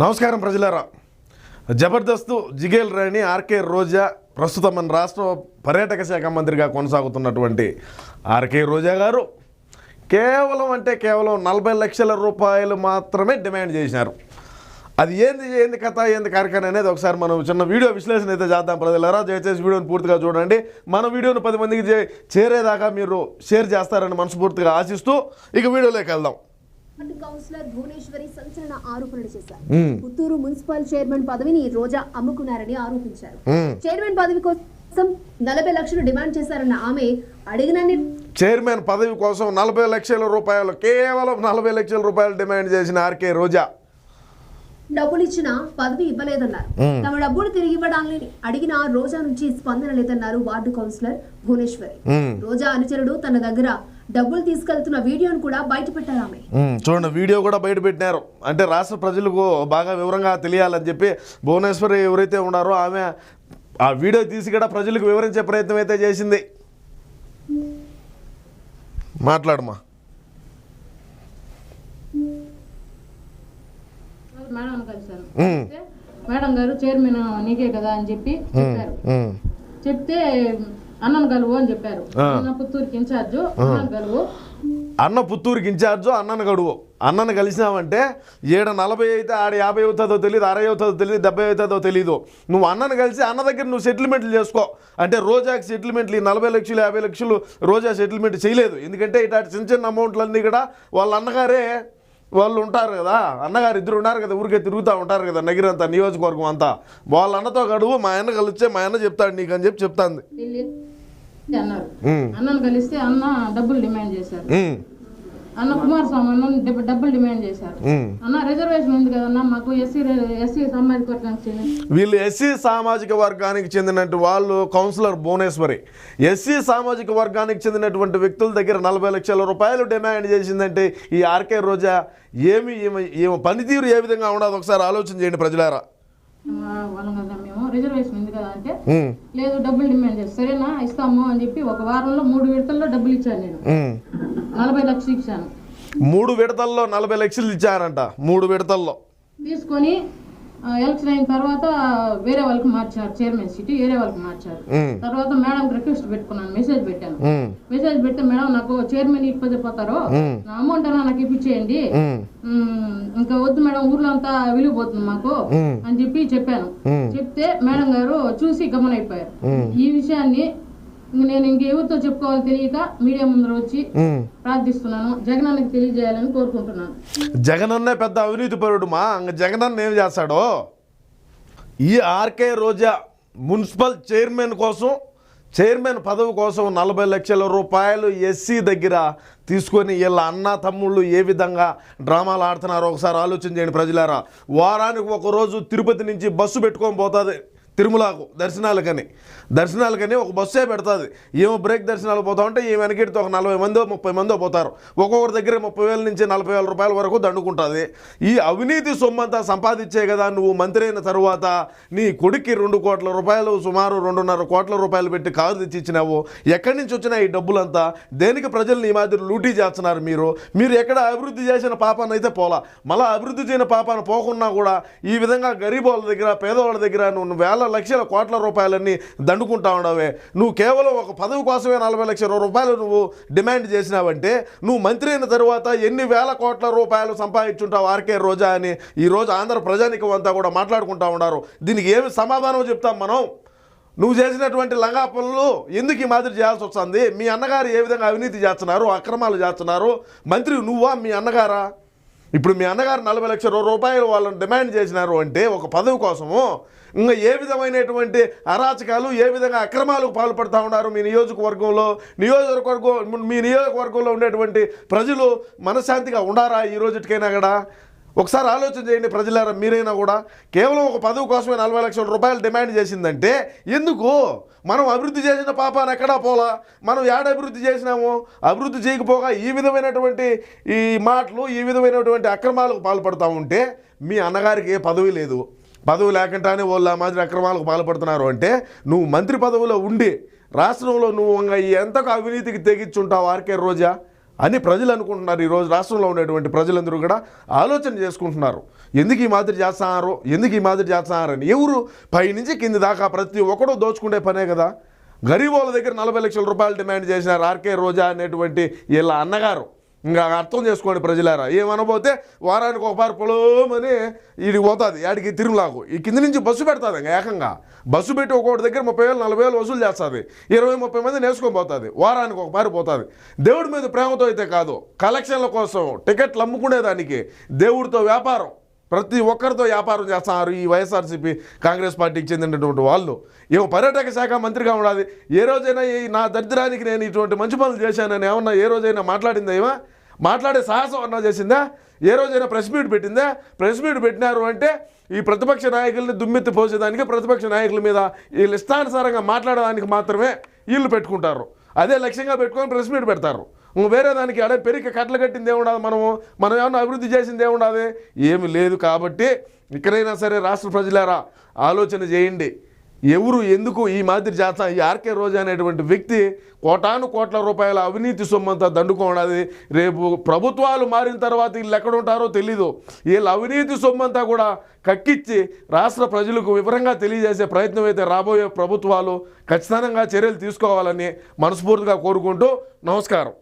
నమస్కారం ప్రజలారా. జబర్దస్త్ జిగేల్ రాణి ఆర్కే రోజా ప్రస్తుతం మన రాష్ట్ర పర్యాటక శాఖ మంత్రిగా కొనసాగుతున్నటువంటి ఆర్కే రోజా గారు కేవలం అంటే కేవలం నలభై లక్షల రూపాయలు మాత్రమే డిమాండ్ చేసినారు. అది ఏంది ఏంది కథ ఏంది కార్యక్రమం అనేది ఒకసారి మనం చిన్న వీడియో విశ్లేషణ అయితే చేద్దాం ప్రజలారా. దయచేసి వీడియోని పూర్తిగా చూడండి. మన వీడియోను పది మందికి చే- చేరేదాకా మీరు షేర్ చేస్తారని మనస్ఫూర్తిగా ఆశిస్తూ ఇక వీడియోలోకి వెళ్దాం. కౌన్సిలర్ భువనేశ్వరి సంచలన ఆరోపణలు చేశారు. పుత్తూరు మున్సిపల్ చైర్మన్ పదవిని రోజా అమ్ముకున్నారని ఆరోపించారు. చైర్మన్ పదవి కోసం నలభై లక్షలు డిమాండ్ చేశారన్న ఆమె అడిగినన్ని చైర్మన్ పదవి కోసం నలభై లక్షల రూపాయలు కేవలం నలభై లక్షల రూపాయలు డిమాండ్ చేసిన ఆర్కే రోజా డబ్బులు ఇచ్చినా పదవి ఇవ్వలేదన్నారు. తమ డబ్బులు తిరిగి ఇవ్వడాన్ని అడిగిన రోజా నుంచి స్పందన లేదన్నారు వార్డు కౌన్సిలర్ భువనేశ్వరి. రోజా అనుచరుడు తన దగ్గర డబ్బులు తీసుకెళ్తున్న వీడియోను కూడా బయటపెట్టారు ఆమె. చూడండి వీడియో కూడా బయట పెట్టినారు. అంటే రాష్ట్ర ప్రజలకు బాగా వివరంగా తెలియాలని చెప్పి భువనేశ్వరి ఎవరైతే ఉన్నారో ఆమె ఆ వీడియో తీసి కూడా ప్రజలకు వివరించే ప్రయత్నం అయితే చేసింది. మాట్లాడమా మేడం కలిశాను గారు చైర్మన్ నీకే కదా అని చెప్పి చెప్పారు. చెప్తే అన్నను కలువు అని చెప్పారు. ఆ. అన్న పుత్తూరుకి ఇన్ఛార్జ్ అన్నను కలువు అన్న పుత్తూరుకి ఇన్ఛార్జు అన్నను గడువు. అన్నను కలిసినావంటే ఏడ నలభై అయితే ఆడ యాభై అవుతుందో తెలియదు అరవై అవుతుందో తెలియదు డెబ్బై అవుతుందో తెలియదు నువ్వు అన్నను కలిసి అన్న దగ్గర నువ్వు సెటిల్మెంట్లు చేసుకో. అంటే రోజాకి సెటిల్మెంట్లు ఈ నలభై లక్షలు యాభై లక్షలు రోజా సెటిల్మెంట్ చేయలేదు. ఎందుకంటే ఇట్లాంటి చిన్న చిన్న అమౌంట్లన్నీ కూడా వాళ్ళ అన్నగారే వాళ్ళు ఉంటారు కదా. అన్నగారు ఇద్దరు ఉన్నారు కదా ఊరికే తిరుగుతూ ఉంటారు కదా నగిరంతా నియోజకవర్గం అంతా. వాళ్ళ అన్నతో గడువు మా అన్న కలిస్తే మా అన్న చెప్తాడు నీకు అని చెప్పి చెప్తాంది. అన్నారు. అన్నను కలిస్తే అన్న డబ్బులు డిమాండ్ చేశారు. అన్న కుమారస్వామి అన్న డబ్బు- డబ్బులు డిమాండ్ చేశారు. అన్న రిజర్వేషన్ ఉంది కదన్నా మాకు ఎస్సీ ఎస్సీ సామాజిక వర్గానికి చెందిన వీళ్ళు ఎస్సీ సామాజిక వర్గానికి చెందినట్టు వాళ్ళు కౌన్సిలర్ భువనేశ్వరి. ఎస్సీ సామాజిక వర్గానికి చెందినటువంటి వ్యక్తుల దగ్గర నలభై లక్షల రూపాయలు డిమాండ్ చేసిందంటే ఈ ఆర్కే రోజా ఏమి ఈమె పనితీరు ఏ విధంగా ఉండదు. ఒకసారి ఆలోచన చేయండి ప్రజలారా. వాళ్ళం రిజర్వేషన్ ఉంది కదా అంటే లేదు డబ్బులు డిమాండ్ చేస్తారు సరేనా ఇస్తాము అని చెప్పి ఒక వారంలో మూడు విడతల్లో డబ్బులు ఇచ్చాను నేను. నలభై లక్షలు ఇచ్చాను. మూడు విడతల్లో నలభై లక్షలు ఇచ్చారంట మూడు విడతల్లో. తీసుకొని ఎలక్షన్ అయిన తర్వాత వేరే వాళ్ళకి మార్చారు చైర్మన్ సీట్ వేరే వాళ్ళకి మార్చారు. తర్వాత మేడం రిక్వెస్ట్ పెట్టుకున్నాను మెసేజ్ పెట్టాను. మెసేజ్ పెడితే మేడం నాకు చైర్మన్ ఇప్పటి పోతారు. నా అమౌంట్ అన్నా నాకు ఇప్పించేయండి. ఇంకా వద్దు మేడం ఊర్లో అంతా విలువపోతుంది మాకు. అని చెప్పి చెప్పాను. చెప్తే మేడం గారు చూసి గమనైపోయారు. ఈ విషయాన్ని నేను ఇంకెవరితో చెప్పుకోవాలో తెలియక మీడియా ముందర వచ్చి. ప్రార్థిస్తున్నాను. జగనానికి తెలియజేయాలని కోరుకుంటున్నాను. జగనన్నే పెద్ద అవినీతి పరుడు మా జగనన్న ఏం చేస్తాడో? ఈ R K Roja municipal chairman కోసం చైర్మన్ పదవి కోసం నలభై లక్షల రూపాయలు ఎస్సీ దగ్గర తీసుకొని వీళ్ళ అన్న తమ్ముళ్ళు ఏ విధంగా డ్రామాలు ఆడుతున్నారో ఒకసారి ఆలోచన చేయండి ప్రజలారా. వారానికి ఒకరోజు తిరుపతి నుంచి బస్సు పెట్టుకొని పోతుంది. తిరుమలకు దర్శనాలకని. దర్శనాలకని ఒక బస్సే పెడుతుంది. ఏమో బ్రేక్ దర్శనాలు పోతా ఉంటే ఈ వెనకెడితే ఒక నలభై మందో ముప్పై మందో పోతారు. ఒక్కొక్కరి దగ్గర ముప్పై వేల నుంచి నలభై వేల రూపాయల వరకు దండుకుంటుంది. ఈ అవినీతి సొమ్మంతా సంపాదించే కదా నువ్వు మంత్రి అయిన తరువాత నీ కొడుక్కి రెండు కోట్ల రూపాయలు సుమారు రెండున్నర కోట్ల రూపాయలు పెట్టి కారు తెచ్చి ఇచ్చినావు. ఎక్కడి నుంచి వచ్చినా ఈ డబ్బులంతా? దేనికి ప్రజల్ని ఈ మాదిరి లూటీ చేస్తున్నారు మీరు? మీరు ఎక్కడ అభివృద్ధి చేసిన పాపాన్ని అయితే పోలా. మళ్ళీ అభివృద్ధి చేయని పాపాన్ని పోకున్నా కూడా ఈ విధంగా గరీబ్ వాళ్ళ దగ్గర పేదవాళ్ళ దగ్గర నువ్వు వేల లక్షల కోట్ల రూపాయలన్నీ దండుకుంటా ఉండవే. నువ్వు కేవలం ఒక పదవి కోసమే నలభై లక్షల రూపాయలు నువ్వు డిమాండ్ చేసినావంటే నువ్వు మంత్రి అయిన తర్వాత ఎన్ని వేల కోట్ల రూపాయలు సంపాదించుంటావు ఆర్కే రోజా అని ఈ రోజు ఆంధ్ర ప్రజానికం అంతా కూడా మాట్లాడుకుంటా ఉన్నారు. దీనికి ఏమి సమాధానం చెప్తాం మనం? నువ్వు చేసినటువంటి లంగా పనులు ఎందుకు ఈ మాదిరి చేయాల్సి వస్తుంది? మీ అన్నగారు ఏ విధంగా అవినీతి చేస్తున్నారు అక్రమాలు చేస్తున్నారు? మంత్రి నువ్వా మీ అన్నగారా? ఇప్పుడు మీ అన్నగారు నలభై లక్షల రూపాయలు వాళ్ళని డిమాండ్ చేసినారు అంటే ఒక పదవి కోసము ఇంకా ఏ విధమైనటువంటి అరాచకాలు ఏ విధంగా అక్రమాలకు పాల్పడుతూ ఉన్నారు మీ నియోజకవర్గంలో? నియోజకవర్గం మీ నియోజకవర్గంలో ఉండేటువంటి ప్రజలు మనశ్శాంతిగా ఉండారా ఈ రోజుటికైనా కూడా? ఒకసారి ఆలోచన చేయండి ప్రజలారా మీరైనా కూడా. కేవలం ఒక పదవి కోసమే నలభై లక్షల రూపాయలు డిమాండ్ చేసిందంటే ఎందుకు? మనం అభివృద్ధి చేసిన పాపాన్ని ఎక్కడా పోలా? మనం ఏడ అభివృద్ధి చేసినాము? అభివృద్ధి చేయకపోగా ఈ విధమైనటువంటి ఈ మాటలు ఈ విధమైనటువంటి అక్రమాలకు పాల్పడుతూ ఉంటే మీ అన్నగారికి ఏ పదవి లేదు. పదవి లేకుండానే వాళ్ళు ఆ మాదిరి అక్రమాలకు పాల్పడుతున్నారు అంటే నువ్వు మంత్రి పదవిలో ఉండి రాష్ట్రంలో నువ్వు ఇంకా ఎంతకు అవినీతికి తెగించుంటావు ఆర్కే రోజా? అని ప్రజలు అనుకుంటున్నారు. ఈరోజు రాష్ట్రంలో ఉండేటువంటి ప్రజలందరూ కూడా ఆలోచన చేసుకుంటున్నారు. ఎందుకు ఈ మాదిరి చేస్తున్నారు? ఎందుకు ఈ మాదిరి చేస్తున్నారని ఎవరు పైనుంచి కింది దాకా ప్రతి ఒక్కడూ దోచుకునే పనే కదా. గరీబ్ వాళ్ళ దగ్గర నలభై లక్షల రూపాయలు డిమాండ్ చేసినారు ఆర్కే రోజా అనేటువంటి వీళ్ళ అన్నగారు. ఇంకా అర్థం చేసుకోండి ప్రజలారా. ఏమనబోతే వారానికి ఒకసారి పొలమని ఇది పోతుంది. యాడికి తిరుమలకు. ఈ కింద నుంచి బస్సు పెడుతుంది ఇంకా ఏకంగా. బస్సు పెట్టి ఒక్కొక్కటి దగ్గర ముప్పై వేలు నలభై వేలు వసూలు చేస్తుంది. ఇరవై ముప్పై మంది నేర్చుకొని పోతుంది. వారానికి ఒక పారి పోతుంది. దేవుడి మీద ప్రేమతో అయితే కాదు కలెక్షన్ల కోసం టికెట్లు అమ్ముకునేదానికి దేవుడితో వ్యాపారం. ప్రతి ఒక్కరితో వ్యాపారం చేస్తున్నారు ఈ వైఎస్ఆర్సీపీ కాంగ్రెస్ పార్టీకి చెందినటువంటి వాళ్ళు. ఏమో పర్యాటక శాఖ మంత్రిగా ఉండాలి. ఏ రోజైనా ఈ నా దరిద్రానికి నేను ఇటువంటి మంచి పనులు చేశానని ఏమన్నా ఏ రోజైనా మాట్లాడిందా మాట్లాడే సాహసం అన్నా చేసిందా? ఏ రోజైనా ప్రెస్ మీట్ పెట్టిందా? ప్రెస్ మీట్ పెట్టినారు అంటే ఈ ప్రతిపక్ష నాయకుల్ని దుమ్మెత్తి పోసేదానికి ప్రతిపక్ష నాయకుల మీద వీళ్ళు ఇష్టానుసారంగా మాట్లాడడానికి మాత్రమే వీళ్ళు పెట్టుకుంటారు. అదే లక్ష్యంగా పెట్టుకొని ప్రెస్ మీట్ పెడతారు. వేరే దానికి అడే పెరిగి కట్టలు కట్టింది ఏముండదు మనము? మనం ఏమన్నా అభివృద్ధి చేసింది ఏముండదు? ఏమి లేదు కాబట్టి ఇక్కడైనా సరే రాష్ట్ర ప్రజలారా ఆలోచన చేయండి. ఎవరు ఎందుకు ఈ మాదిరి చేస్తా? ఈ ఆర్కే రోజా అనేటువంటి వ్యక్తి కోటాను కోట్ల రూపాయల అవినీతి సొమ్మంతా దండుకోవడాది రేపు ప్రభుత్వాలు మారిన తర్వాత వీళ్ళు ఎక్కడుంటారో తెలీదు. వీళ్ళ అవినీతి సొమ్మంతా కూడా కక్కిచ్చి రాష్ట్ర ప్రజలకు వివరంగా తెలియజేసే ప్రయత్నం అయితే రాబోయే ప్రభుత్వాలు ఖచ్చితంగా చర్యలు తీసుకోవాలని మనస్ఫూర్తిగా కోరుకుంటూ నమస్కారం.